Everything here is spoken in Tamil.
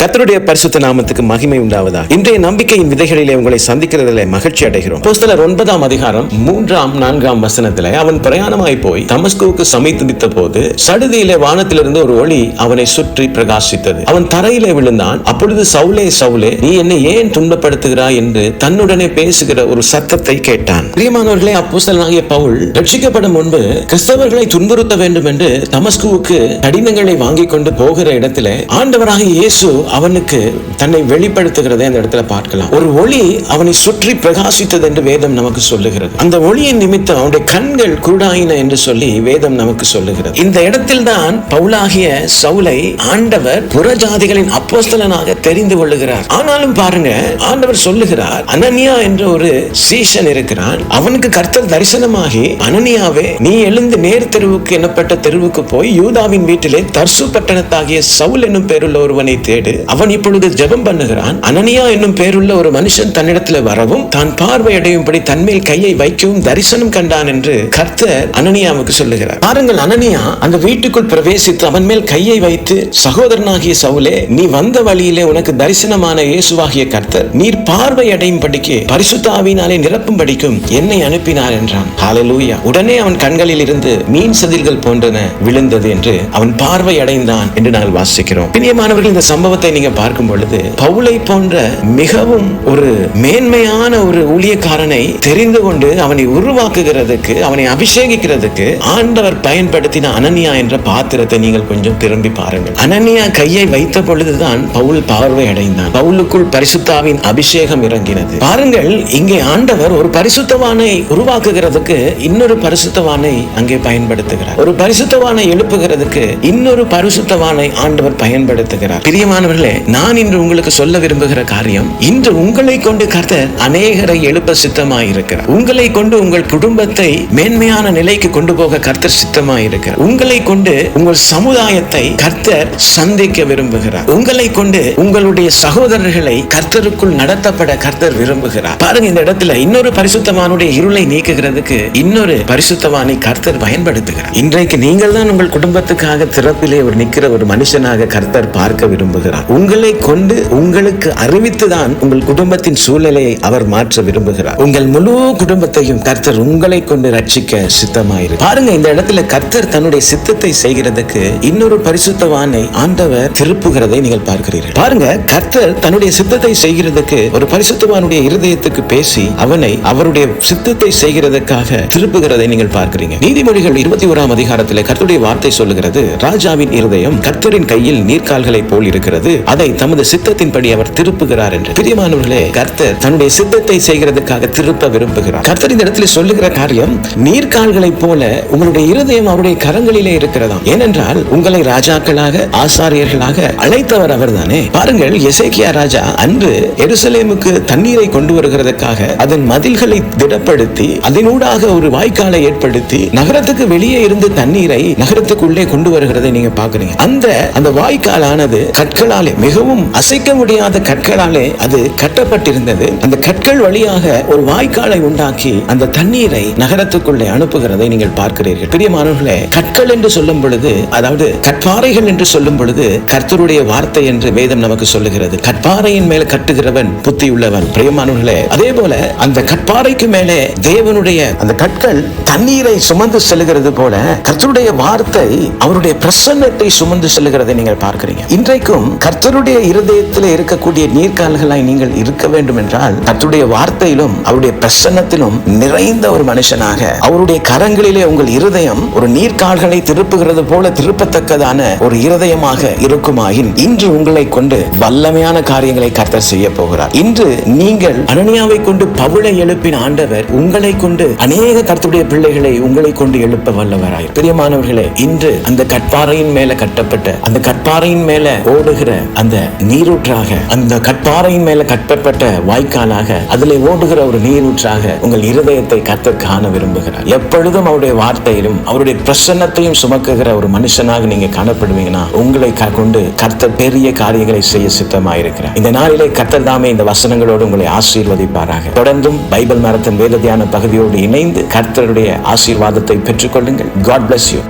கத்தருடைய பரிசுத்த நாமத்துக்கு மகிமை உண்டாவதா இன்றைய நம்பிக்கையின் விதைகளிலே உங்களை சந்திக்கிறதிலே மகிழ்ச்சி அடைகிறோம். ஒன்பதாம் அதிகாரம் மூன்றாம் நான்காம் வசனத்திலே அவன் பிரயாணமாய் போய் தமஸ்குவுக்கு சமைத்துவித்த போது சடுதியிலே வானத்திலிருந்து ஒரு ஒளி அவனை சுற்றி பிரகாசித்தது. அவன் தரையிலே விழுந்தான். அப்பொழுது சவுலே சவுலே நீ என்னை ஏன் துன்பப்படுத்துகிறாய் என்று தன்னுடனே பேசுகிற ஒரு சத்தத்தை கேட்டான். பிரியமானவர்களே அப்போஸ்தலனாகிய பவுல் ரட்சிக்கப்படும் முன்பு கிறிஸ்தவர்களை துன்புறுத்த வேண்டும் என்று தமஸ்குவுக்கு கடிதங்களை வாங்கி கொண்டு போகிற இடத்திலே ஆண்டவராக இயேசு அவனுக்கு தன்னை வெளிப்படுத்துகிறதை அந்த இடத்துல பார்க்கலாம். ஒரு ஒளி அவனை சுற்றி பிரகாசித்தது என்று வேதம் நமக்கு சொல்லுகிறது. அந்த ஒளியின் நிமித்தம் அவனுடைய கண்கள் குருடாயின என்று சொல்லி வேதம் நமக்கு சொல்லுகிறது. இந்த இடத்தில் தான் பவுலாகிய சவுலை ஆண்டவர் புறஜாதிகளின் அப்போஸ்தலனாக தெரிந்து கொள்ளுகிறார். ஆனாலும் பாருங்க ஆண்டவர் சொல்லுகிறார் அனன்யா என்ற ஒரு சீஷன் இருக்கிறான். அவனுக்கு கர்த்தர் தரிசனமாகி அனனியாவே நீ எழுந்து நேர் தெருவுக்கு எனப்பட்ட தெருவுக்கு போய் யூதாவின் வீட்டிலே தர்சு பட்டணத்தாகிய சவுல் என்னும் பேருள்ள ஒருவனை தேடு. அவன் இப்பொழுது ஜெபம் பண்ணுகிறான். அனனியா என்னும் பேருள்ள ஒரு மனுஷன் தன்னிடத்தில் வரவும் தான் பார்வையடையும்படி தன்மேல் கையை வைக்கவும் தரிசனம் கண்டான் என்று கர்த்தர் அனனியாவுக்கு சொல்லுகிறார். பாருங்கள் அனனியா அந்த வீட்டுக்குள் பிரவேசித்து அவன் மேல் கையை வைத்து சகோதரனாகிய சவுலே நீ வந்த வழியிலே உனக்கு தரிசனமான இயேசுவாகிய கர்த்தர் நீர் பார்வையடையும்படிக்கு படிக்கு பரிசுத்தாவினாலே நிரப்பும் படிக்கும் என்னை அனுப்பினார் என்றான். ஹாலலூயா உடனே அவன் கண்களில் இருந்து மீன் சதில்கள் போன்றன விழுந்தது என்று அவன் பார்வை அடைந்தான் என்று நாங்கள் வாசிக்கிறோம். பிரியமானவர்கள் இந்த சம்பவத்தை வசனத்தை நீங்க பார்க்கும் பொழுது பவுலை போன்ற மிகவும் ஒரு மேன்மையான ஒரு ஊழியக்காரனை தெரிந்து கொண்டு அவனை உருவாக்குகிறதுக்கு அவனை அபிஷேகிக்கிறதுக்கு ஆண்டவர் பயன்படுத்தின அனனியா என்ற பாத்திரத்தை நீங்கள் கொஞ்சம் திரும்பி பாருங்கள். அனனியா கையை வைத்த பொழுதுதான் பவுல் பார்வை அடைந்தான். பவுலுக்குள் பரிசுத்தாவின் அபிஷேகம் இறங்கினது. பாருங்கள் இங்கே ஆண்டவர் ஒரு பரிசுத்தவானை உருவாக்குகிறதுக்கு இன்னொரு பரிசுத்தவானை அங்கே பயன்படுத்துகிறார். ஒரு பரிசுத்தவானை எழுப்புகிறதுக்கு இன்னொரு பரிசுத்தவானை ஆண்டவர் பயன்படுத்துகிறார். பிரியமானவர் பிரியமானவர்களே நான் இன்று உங்களுக்கு சொல்ல விரும்புகிற காரியம் இன்று உங்களை கொண்டு கர்த்தர் அநேகரை எழுப்ப சித்தமாயிருக்கிறார். உங்களை கொண்டு உங்கள் குடும்பத்தை மேன்மையான நிலைக்கு கொண்டு போக கர்த்தர் சித்தமாயிருக்கிறார். உங்களை கொண்டு உங்கள் சமுதாயத்தை கர்த்தர் சந்திக்க விரும்புகிறார். உங்களை கொண்டு உங்களுடைய சகோதரர்களை கர்த்தருக்குள் நடத்தப்பட கர்த்தர் விரும்புகிறார். பாருங்க இந்த இடத்துல இன்னொரு பரிசுத்தமானுடைய இருளை நீக்குகிறதுக்கு இன்னொரு பரிசுத்தவானை கர்த்தர் பயன்படுத்துகிறார். இன்றைக்கு நீங்கள் தான் உங்கள் குடும்பத்துக்காக திறப்பிலே ஒரு நிக்கிற ஒரு மனுஷனாக கர்த்தர் பார்க்க விரும்புகிறார். உங்களை கொண்டு உங்களுக்கு அறிவித்துதான் உங்கள் குடும்பத்தின் சூழ்நிலையை அவர் மாற்ற விரும்புகிறார். உங்கள் முழு குடும்பத்தையும் கர்த்தர் உங்களை கொண்டு ரட்சிக்க சித்தமாயிரு பாருங்க இந்த இடத்துல கர்த்தர் தன்னுடைய சித்தத்தை செய்கிறதுக்கு இன்னொரு பரிசுத்தவானை ஆண்டவர் திருப்புகிறதை நீங்கள் பார்க்கிறீர்கள். பாருங்க கர்த்தர் தன்னுடைய சித்தத்தை செய்கிறதுக்கு ஒரு பரிசுத்தவானுடைய இருதயத்துக்கு பேசி அவனை அவருடைய சித்தத்தை செய்கிறதுக்காக திருப்புகிறதை நீங்கள் பார்க்கிறீங்க. நீதிமொழிகள் இருபத்தி ஓராம் அதிகாரத்தில் கர்த்தருடைய வார்த்தை சொல்லுகிறது ராஜாவின் இருதயம் கர்த்தரின் கையில் நீர்க்கால்களை போல் இருக்கிறது அதை தமது சித்தத்தின்படி அவர் திருப்புகிறார் என்று. பிரியமானவர்களே கர்த்தர் தன்னுடைய சித்தத்தை செய்கிறதுக்காக திருப்ப விரும்புகிறார். கர்த்தர் இந்த இடத்துல சொல்லுகிற காரியம் நீர்கால்களை போல உங்களுடைய இருதயம் அவருடைய கரங்களிலே இருக்கிறதாம். ஏனென்றால் உங்களை ராஜாக்களாக ஆசாரியர்களாக அழைத்தவர் அவர்தானே. பாருங்கள் எசேக்கியா ராஜா அன்று எருசலேமுக்கு தண்ணீரை கொண்டு வருகிறதுக்காக அதன் மதில்களை திடப்படுத்தி அதனூடாக ஒரு வாய்க்காலை ஏற்படுத்தி நகரத்துக்கு வெளியே இருந்து தண்ணீரை நகரத்துக்குள்ளே கொண்டு வருகிறதை நீங்க பாக்குறீங்க அந்த அந்த வாய்க்காலானது கற்களால் கற்களாலே மிகவும் அசைக்க முடியாத கற்களாலே அது கட்டப்பட்டிருந்தது. அந்த கற்கள் வழியாக ஒரு வாய்க்காலை உண்டாக்கி அந்த தண்ணீரை நகரத்துக்குள்ளே அனுப்புகிறதை நீங்கள் பார்க்கிறீர்கள். பிரியமானவர்களே கற்கள் என்று சொல்லும் பொழுது அதாவது கற்பாறைகள் என்று சொல்லும் பொழுது கர்த்தருடைய வார்த்தை என்று வேதம் நமக்கு சொல்லுகிறது. கற்பாறையின் மேல கட்டுகிறவன் புத்தி உள்ளவன் பிரியமானவர்களே அதே போல அந்த கற்பாறைக்கு மேலே தேவனுடைய அந்த கற்கள் தண்ணீரை சுமந்து செல்லுகிறது போல கர்த்தருடைய வார்த்தை அவருடைய பிரசன்னத்தை சுமந்து செல்லுகிறதை நீங்கள் பார்க்கிறீங்க. இன்றைக்கும் கர்த்த கர்த்தருடைய இருதயத்தில் இருக்கக்கூடிய நீர்க்கால்களாய் நீங்கள் இருக்க வேண்டும் என்றால் கர்த்தருடைய வார்த்தையிலும் அவருடைய பிரசன்னத்திலும் நிறைந்த ஒரு மனுஷனாக அவருடைய கரங்களிலே உங்கள் இருதயம் ஒரு நீர்க்கால்களை திருப்புகிறது போல திருப்பத்தக்கதான ஒரு இருதயமாக இருக்குமாயின் இன்று உங்களை கொண்டு வல்லமையான காரியங்களை கர்த்தர் செய்ய போகிறார். இன்று நீங்கள் அனனியாவை கொண்டு பவுளை எழுப்பின் ஆண்டவர் உங்களை கொண்டு அநேக கர்த்தருடைய பிள்ளைகளை உங்களை கொண்டு எழுப்ப வல்லவராய். பிரியமானவர்களே இன்று அந்த கற்பாறையின் மேல கட்டப்பட்ட அந்த கற்பாறையின் மேல ஓடுகிற அந்த நீரூற்றாக அந்த கட்பாறையின் மேல கட்டப்பட்ட வாய்க்காலாக அதிலே ஓடுகிற ஒரு நீரூற்றாக உங்கள் இருதயத்தை கர்த்தர் காண விரும்புகிறார். எப்பொழுதும் அவருடைய வார்த்தையிலும் அவருடைய பிரசன்னத்தையும் சுமக்குகிற ஒரு மனுஷனாக நீங்க காணப்படுவீங்கன்னா உங்களை கொண்டு கர்த்தர் பெரிய காரியங்களை செய்ய சித்தமாயிருக்கிறார். இந்த நாளிலே கர்த்தர் தாமே இந்த வசனங்களோடு உங்களை ஆசீர்வதிப்பாராக. தொடர்ந்தும் பைபிள் மரத்தின் வேத தியான பகுதியோடு இணைந்து கர்த்தருடைய ஆசீர்வாதத்தை பெற்றுக்கொள்ளுங்கள். God bless you